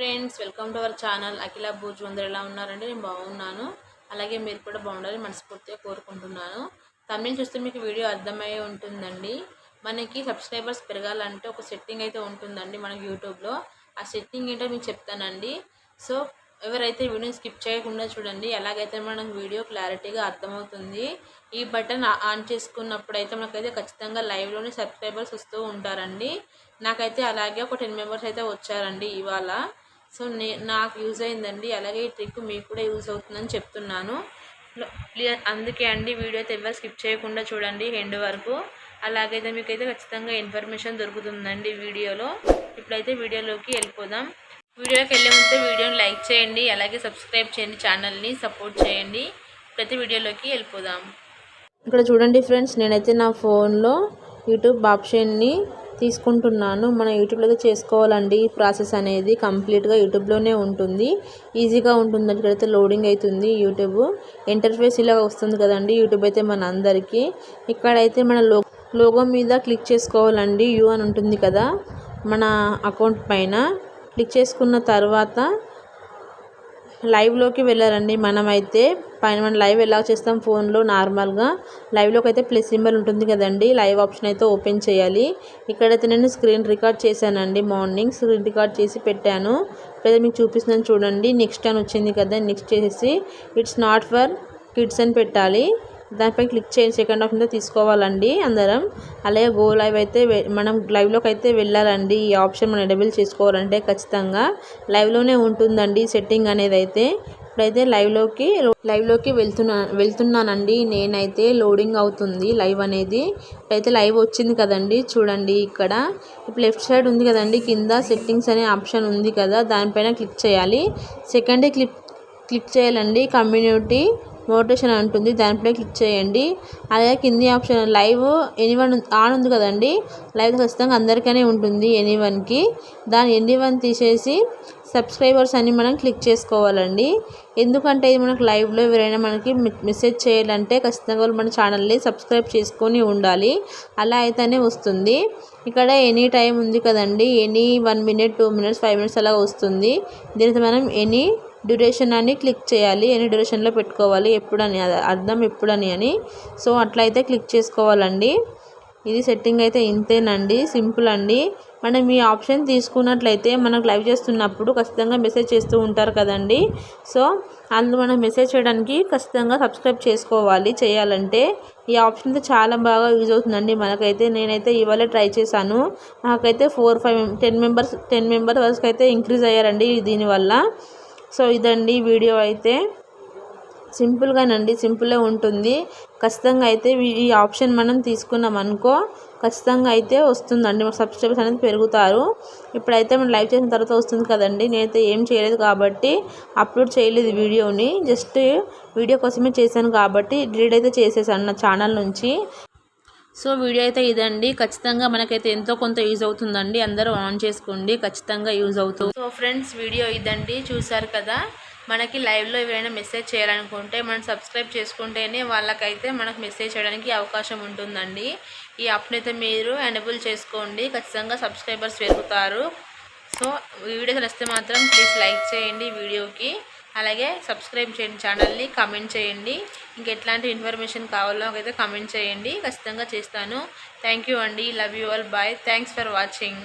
Friends welcome to our channel అఖిల భూజ్ అందరు ఎలా ఉన్నారండి? నేను బాగున్నాను. అలాగే మీరు కూడా బాగుండాలని మనస్ఫూర్తిగా కోరుకుంటున్నాను. తమిళ్ చూస్తే మీకు వీడియో అర్థమయ్యే ఉంటుందండి. మనకి సబ్స్క్రైబర్స్ పెరగాలంటే ఒక సెట్టింగ్ అయితే ఉంటుందండి మనకి యూట్యూబ్లో. ఆ సెట్టింగ్ ఏంటో మీకు చెప్తానండి. సో ఎవరైతే వీడియో స్కిప్ చేయకుండా చూడండి ఎలాగైతే మనకు వీడియో క్లారిటీగా అర్థమవుతుంది ఈ బటన్ ఆన్ చేసుకున్నప్పుడు అయితే మనకైతే ఖచ్చితంగా లైవ్లోనే సబ్స్క్రైబర్స్ వస్తూ ఉంటారండి. నాకైతే అలాగే ఒక టెన్ మెంబర్స్ అయితే వచ్చారండి ఇవాళ. సో నే నాకు యూజ్ అయిందండి. అలాగే ఈ ట్రిక్ మీకు కూడా యూజ్ అవుతుందని చెప్తున్నాను. అందుకే అండి వీడియో అయితే ఎవరు స్కిప్ చేయకుండా చూడండి ఎండ్ వరకు. అలాగైతే మీకైతే ఖచ్చితంగా ఇన్ఫర్మేషన్ దొరుకుతుందండి వీడియోలో. ఇప్పుడైతే వీడియోలోకి వెళ్ళిపోదాం. వీడియోకి వెళ్ళే ముందు వీడియోని లైక్ చేయండి అలాగే సబ్స్క్రైబ్ చేయండి ఛానల్ని సపోర్ట్ చేయండి. ప్రతి వీడియోలోకి వెళ్ళిపోదాం. ఇక్కడ చూడండి ఫ్రెండ్స్ నేనైతే నా ఫోన్లో యూట్యూబ్ ఆప్షన్ని తీసుకుంటున్నాను. మన యూట్యూబ్లో చేసుకోవాలండి. ఈ ప్రాసెస్ అనేది కంప్లీట్గా యూట్యూబ్లోనే ఉంటుంది. ఈజీగా ఉంటుంది ఇక్కడైతే లోడింగ్ అవుతుంది యూట్యూబ్. ఇంటర్ఫేస్ ఇలా వస్తుంది కదండి యూట్యూబ్ అయితే మన అందరికీ. ఇక్కడైతే మన లో లోగో మీద క్లిక్ చేసుకోవాలండి. యూ అని ఉంటుంది కదా మన అకౌంట్ పైన. క్లిక్ చేసుకున్న తర్వాత లైవ్లోకి వెళ్ళారండి మనమైతే పైన మనం లైవ్ ఎలా చేస్తాం ఫోన్లో నార్మల్గా లైవ్లోకి అయితే ప్లస్ సింబల్ ఉంటుంది కదండి. లైవ్ ఆప్షన్ అయితే ఓపెన్ చేయాలి. ఇక్కడైతే నేను స్క్రీన్ రికార్డ్ చేశానండి. మార్నింగ్ స్క్రీన్ రికార్డ్ చేసి పెట్టాను. ఇప్పుడైతే మీకు చూపిస్తున్నాను చూడండి. నెక్స్ట్ అని వచ్చింది కదా నెక్స్ట్ చేసేసి. ఇట్స్ నాట్ ఫర్ కిడ్స్ అని పెట్టాలి. దానిపై క్లిక్ చేయండి సెకండ్ ఆప్షన్ తీసుకోవాలండి అందరం. అలాగే గో లైవ్ అయితే మనం లైవ్లోకి అయితే వెళ్ళాలండి. ఈ ఆప్షన్ మనం ఎడబుల్ చేసుకోవాలంటే ఖచ్చితంగా. లైవ్లోనే ఉంటుందండి సెట్టింగ్ అనేది అయితే. ఇప్పుడైతే లైవ్లోకి లైవ్లోకి వెళ్తున్నా వెళ్తున్నానండి. నేనైతే లోడింగ్ అవుతుంది లైవ్ అనేది. ఇప్పుడైతే లైవ్ వచ్చింది కదండి చూడండి ఇక్కడ. ఇప్పుడు లెఫ్ట్ సైడ్ ఉంది కదండి కింద సెట్టింగ్స్ అనే ఆప్షన్ ఉంది కదా దానిపైన క్లిక్ చేయాలి. సెకండ్ క్లిక్ క్లిక్ చేయాలండి. కమ్యూనిటీ మోటివేషన్ ఉంటుంది. దానిపై క్లిక్ చేయండి. అలాగే కింది ఆప్షన్ లైవ్ ఎనీవన్ ఆన్ ఉంది కదండి. లైవ్ ఖచ్చితంగా అందరికీ ఉంటుంది ఎనీవన్కి. దాని ఎనీవన్ తీసేసి సబ్స్క్రైబర్స్ అని మనం క్లిక్ చేసుకోవాలండి. ఎందుకంటే ఇది మనకు లైవ్లో ఎవరైనా మనకి మెసేజ్ చేయాలంటే ఖచ్చితంగా మన ఛానల్ని సబ్స్క్రైబ్ చేసుకొని ఉండాలి. అలా అయితేనే వస్తుంది. ఇక్కడ ఎనీ టైం ఉంది కదండి. Any one minute two minutes five minutes అలా వస్తుంది. దీనితో మనం ఎనీ డ్యూరేషన్ అని క్లిక్ చేయాలి. ఎన్ని డ్యూరేషన్లో పెట్టుకోవాలి? ఎప్పుడని? అర్థం ఎప్పుడని అని. సో అట్లయితే క్లిక్ చేసుకోవాలండి. ఇది సెట్టింగ్ అయితే ఇంతేనండి. సింపుల్ అండి. మనం ఈ ఆప్షన్ తీసుకున్నట్లయితే మనకు లైవ్ చేస్తున్నప్పుడు ఖచ్చితంగా మెసేజ్ చేస్తూ ఉంటారు కదండి. సో అందులో మనం మెసేజ్ చేయడానికి ఖచ్చితంగా సబ్స్క్రైబ్ చేసుకోవాలి. చేయాలంటే ఈ ఆప్షన్ అయితే చాలా బాగా యూజ్ అవుతుందండి మనకైతే. నేనైతే ఇవాళ ట్రై చేశాను. నాకైతే four five ten members ten members వరకు అయితే ఇంక్రీజ్ అయ్యారండి దీనివల్ల. సో ఇదండి వీడియో అయితే. సింపుల్గానండి సింపుల్గా ఉంటుంది. ఖచ్చితంగా అయితే ఈ ఆప్షన్ మనం తీసుకున్నాం అనుకో ఖచ్చితంగా అయితే వస్తుందండి. మన సబ్స్క్రైబర్స్ అనేది పెరుగుతారు. ఇప్పుడైతే మనం లైవ్ చేసిన తర్వాత వస్తుంది కదండి. నేనైతే ఏం చేయలేదు కాబట్టి అప్లోడ్ చేయలేదు వీడియోని. జస్ట్ వీడియో కోసమే చేశాను కాబట్టి డిలీట్ అయితే చేసేసాను నా ఛానల్ నుంచి. సో వీడియో అయితే ఇదండి. ఖచ్చితంగా మనకైతే ఎంతో కొంత యూజ్ అవుతుందండి. అందరూ ఆన్ చేసుకోండి. ఖచ్చితంగా యూజ్ అవుతుంది సో ఫ్రెండ్స్ వీడియో ఇదండి. చూసారు కదా? మనకి లైవ్లో ఎవరైనా మెసేజ్ చేయాలనుకుంటే మనం సబ్స్క్రైబ్ చేసుకుంటేనే వాళ్ళకైతే మనకు మెసేజ్ చేయడానికి అవకాశం ఉంటుందండి. ఈ యాప్ని అయితే మీరు ఎనబుల్ చేసుకోండి. ఖచ్చితంగా సబ్స్క్రైబర్స్ పెరుగుతారు సో వీడియోస్ నచ్చితే మాత్రం ప్లీజ్ లైక్ చేయండి వీడియోకి అలాగే సబ్స్క్రైబ్ చేయండి ఛానల్ని కమెంట్ చేయండి. ఇంకెట్లాంటి ఇన్ఫర్మేషన్ కావాలో అయితే కమెంట్ చేయండి. ఖచ్చితంగా చేస్తాను. థ్యాంక్ యూ అండి. Love you all bye thanks for watching